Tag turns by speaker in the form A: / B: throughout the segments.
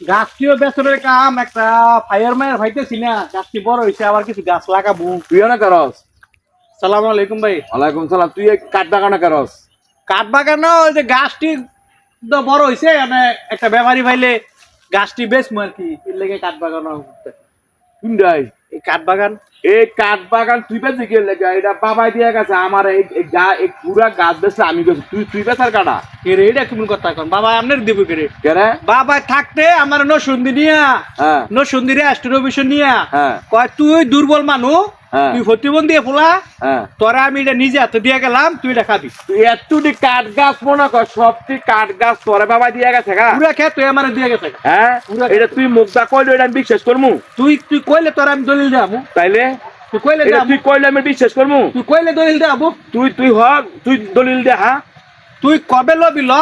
A: গাছটিও বেসরের কাম একটা ফায়ার মায়ের ভাইতেছি না গাছটি বড় হয়েছে আবার কিছু গাছ লাগাবো।
B: তুইও না করস?
A: সালাম আলাইকুম ভাই।
B: ওয়ালাইকুম সালাম তুই কাঠ বাগানে করস?
A: কাঠ বাগানো ওই যে গাছটি তো বড় হয়েছে মানে একটা ব্যাপারী ভাইলে গাছটি বেশ আর কি এর লেগে কাঠ বাগানো
B: কোনটাই
A: এই
B: তুই বেঁচে গেলে এটা বাবাই দিয়ে গেছে আমার এই গা- এই পুরা গাছ বেচলে আমি গেছি। তুই তুই বেচার কাটা?
A: কে রে এটা কেমন কথা এখন বাবা আপনার দিব কে রে? বাবা থাকতে আমার নো সন্ধি নিয়া
B: হ্যাঁ।
A: ন সন্ধি রে অ্যাস্ট্রোভিশন নিয়া
B: হ্যাঁ।
A: কয় তুই দুর্বল মানুষ
B: হ্যাঁ।
A: তুই প্রতিবন্ধী ফুলা?
B: হ্যাঁ।
A: তোরা আমি এটা নিজে হাতে দিয়ে গেলাম তুই এটা খাবি।
B: তুই এতটি কাঠ গাছ মনে কর সবটি কাঠ গাছ তোরে বাবা দিয়ে গেছে গা।
A: পুরা খেয়ে তুই আমার দিয়ে গেছে
B: হ্যাঁ এটা তুই মুখটা কইলে এটা আমি বিশ্বাস করমু?
A: তুই তুই কইলে তোর আমি দলিল দেবো
B: তাইলে?
A: তুই কইলে
B: তুই কইলে আমি বিশ্বাস করমু?
A: তুই কইলে দলিল দেবো
B: তুই তুই হক তুই দলিল দে হ্যাঁ?
A: তুই কবে লবি ল?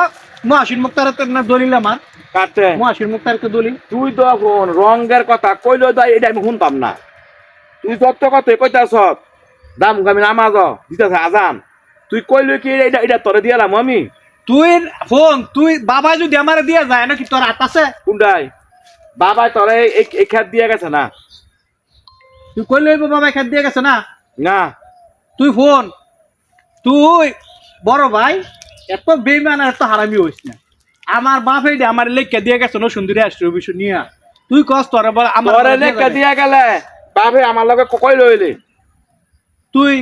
A: মহাসিন মুক্তার না দলিল আমার?
B: কাটে।
A: মহাসিন মুক্তার তো দলিল।
B: তুই তো রঙের কথা কইলে এটা আমি শুনতাম না। তুই যত কথা কইতাছ। দাম আমি নামাজ দিতেছে আজান। তুই কইলে কি এটা এটা তোরে দিয়ালাম আমি।
A: তুই ফোন তুই বাবা যদি আমার দিয়ে যায় নাকি তোর হাত আছে?
B: কোনটাই বাবা তোরে এই খেত দিয়ে গেছে না।
A: তুই কইলে বাবা খেত দিয়ে গেছে না?
B: না।
A: তুই ফোন তুই বড় ভাই এত বেইমান আর এত হারামি হইস না। আমার বাপ এই আমার লেখকে দিয়ে গেছে না সুন্দরী বিষয় নিয়ে। তুই কস তোর বল আমার দিয়ে
B: দিয়া গেলে বাবে আমার লগে কই লইলে
A: তুই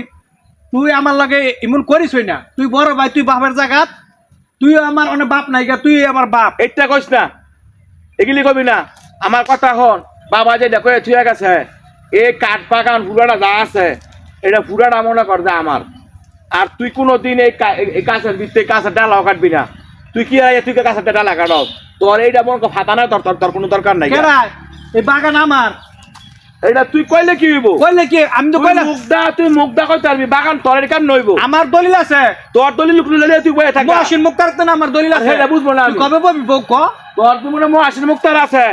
A: তুই আমার লাগে এমন করিস না? তুই বড় ভাই তুই বাপের জায়গাত তুই আমার অনেক বাপ নাইকা তুই আমার বাপ।
B: এইটা কইস না? এগুলি কবি না? আমার কথা হন বাবা যে দেখো থুয়ে গেছে। এই কাঠ বাগান পুরাটা যা আছে এটা পুরাটা মনে কর যা আমার আর তুই কোনোদিন এই কা- এই- গাছের ভিতরে গাছের ডালাও কাটবি না। তুই কি আয় তুই গাছের ডালা কাটস তোর এইটা মনে কর ফাতা না তোর তোর- তোর কোনো দরকার নাই।
A: এই বাগান আমার
B: এটা তুই কইলে কি হইব?
A: কইলে কি? আমি তো
B: তুই পারবি বাগান তোর কাম নইব।
A: আমার দলিল আছে।
B: তোর দলিল লইলে তুই বয়ে থাকবি
A: মহাসিন মুক্তার তো না আমার দলিল আছে।
B: সেটা বুঝব না
A: কবে বলবি বউ ক?
B: তোর মনে মহাসিন মুক্তার আছে।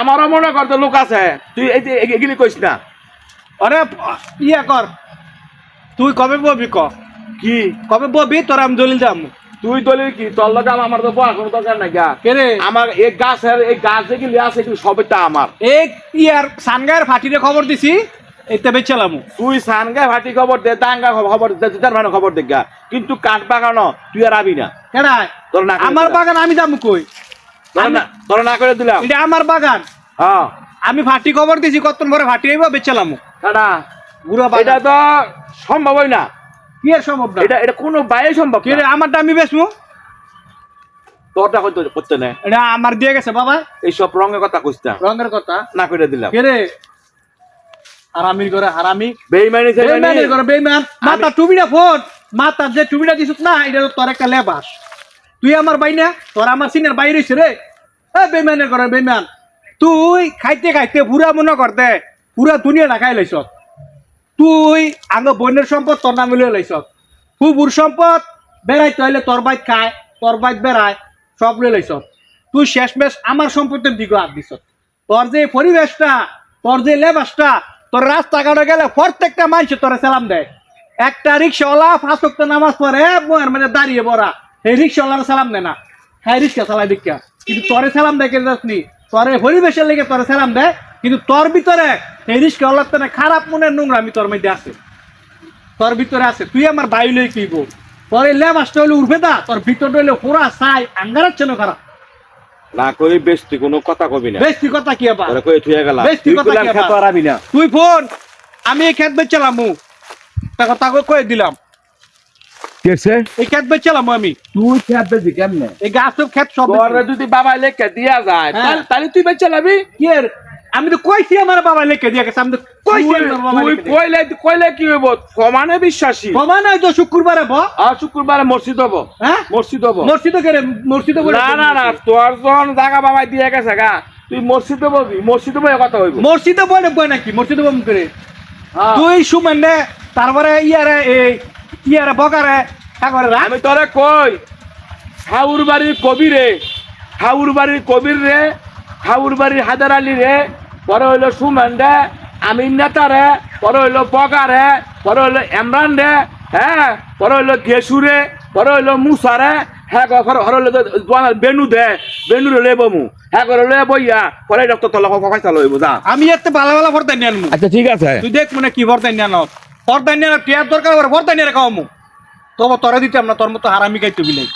B: আমারও মনে কর লোক আছে। তুই এই যে এগুলি কইস না।
A: আরে ইয়া কর। তুই কবে বলবি ক?
B: কি?
A: কবে বলবি? তোর আমি দলিল দাম
B: তুই দলিল কি? তোর লগে আমার- তো বলা কোনো দরকার নাই গা।
A: কে রে?
B: আমার এই গাছের এই গাছ যেগুলি আছে এগুলি সবটা আমার।
A: এই ইয়ার সানগায়ের ফাটিরে খবর দিছি? এইটা বেচালামু
B: তুই সানগা ভাটি খবর দে দাঙ্গা খবর দে তার মানে খবর দে গা। কিন্তু কাঠ বাগানো তুই আর আবি না।
A: কেডা?
B: তোর না
A: আমার বাগান আমি দাম কই?
B: তোর না করে দিলাম।
A: এটা আমার বাগান।
B: হ্যাঁ।
A: আমি ফাটি খবর দিছি কতক্ষণ পরে ফাটি আইব বেচালামু
B: কাটা
A: পুরো
B: এটা তো সম্ভবই না।
A: কি সম্ভব না?
B: এটা এটা কোনো বাইরে সম্ভব
A: কে রে
B: না।
A: আমারটা আমি বেচমু
B: তোরটা করতে করতে না।
A: এটা আমার দিয়ে গেছে বাবা।
B: এইসব রঙের কথা কইস না।
A: রঙের কথা?
B: না করে দিলাম।
A: কে রে? হারামির করে হারামি।
B: বেইমানি
A: বেইমানের করে বেইমান। মাথা টুবিটা ফোন মাথা যে টুবিটা দিছিস না এটা তোর একটা লেবাস। তুই আমার বাই না? তোর আমার সিনের বাইরে হইছে রে। এ বেইমানের করে বেইমান। তুই খাইতে খাইতে পুরা মনে করতে পুরা দুনিয়া ঢাকাই লাইছ তুই আঙ্গ বন্যের সম্পদ, তোর নামে লয়ে লাইছ। ফুবুর সম্পদ, বেড়াই হইলে তোর বাইত খায়, তোর বাইত বেড়ায়, সব লয়ে লাইছ। তুই শেষমেশ আমার সম্পত্তির দিকে হাত দিছ। তোর যে পরিবেশটা, তোর যে লেবাসটা, তোর রাস্তাঘাটে গেলে প্রত্যেকটা মানুষ তোরে সালাম দেয়। একটা রিক্সাওয়ালা ফাঁসক্ত নামাজ পড়ে মোর মানে দাঁড়িয়ে বড়া। এই রিক্সাওয়ালার সালাম দেয় না। হ্যাঁ রিক্সা চালাই দীক্ষা কিন্তু তোরে সালাম দেয় কেন যাসনি তোর পরিবেশের লেগে তোরে সালাম দেয় কিন্তু তোর ভিতরে এই রিক্সাওয়ালার তো খারাপ মনের নোংরা আমি তোর মধ্যে আছে। তোর ভিতরে আছে তুই আমার বাইলে কি গো তোর এই লেবাসটা হলে উঠবে দা তোর ভিতরটা হলে পুরা সাই আঙ্গারার ছিল খারাপ।
B: না করি বেশ তুই কোনো কথা কবি না।
A: বেশ কথা কি আবার?
B: কই থুয়ে গেলাম?
A: বেশ, তুই
B: তুই
A: কথা কি আবার? তুই ফোন আমি খেত বেচালাম তা কথা কয়ে দিলাম?
B: কেসে
A: এই খেত বেচালাম আমি।
B: তুই খেত বেশি কেমনে?
A: এই গাছ সব খেত সব
B: তোর। যদি বাবা লেখা দিয়া যায়।
A: হ্যাঁ।
B: তাহলে- তাহলে তুই বেচে লাবি?
A: কি এর? আমি তো কইছি আমার বাবা লেখে দিয়ে গেছে আমি তো কইছি
B: তুই
A: আমার বাবা
B: তুই কইলে কইলে কি হইব? সমানে বিশ্বাসী।
A: বাবা নাই তো শুক্রবারে ব।
B: আর শুক্রবারে মসজিদ হব।
A: হ্যাঁ?
B: মসজিদ হব।
A: মসজিদে করে মসজিদে করে
B: না না না তোর যখন জায়গা বাবা দিয়ে গেছে গা। তুই মসজিদে বলবি মসজিদে বই কথা হইব।
A: মসজিদে বলে বই নাকি? মসজিদে বম করে
B: হ্যাঁ।
A: তুই সুমেন নে তারপরে ইয়ারে এই ইয়ারে বকারে? হ্যাঁ?
B: আমি তোরে কই? হাউর বাড়ির কবিরে। হাউর বাড়ির কবির রে হাউর বাড়ির হায়দার আলী রে পরে হইল সুমন রে আমি নেতা রে পরে হইল বগা রে পরে হইল এমরান রে হ্যাঁ? পরে হইল গেসু রে পরে হইল মুসা রে হ্যাঁ? বেনু দে বেনু রে লে বমু লে বইয়া পরে
A: আমি ভালো ভালো
B: আচ্ছা ঠিক আছে।
A: তুই দেখ মানে কি ভর্তাই পর্দা নিয়ে টিয়ার দরকার পর্দা নিয়ে খাওয়ামু। তবু তরে দিতাম না, তোর মতো হারামি খাইতে বিলাই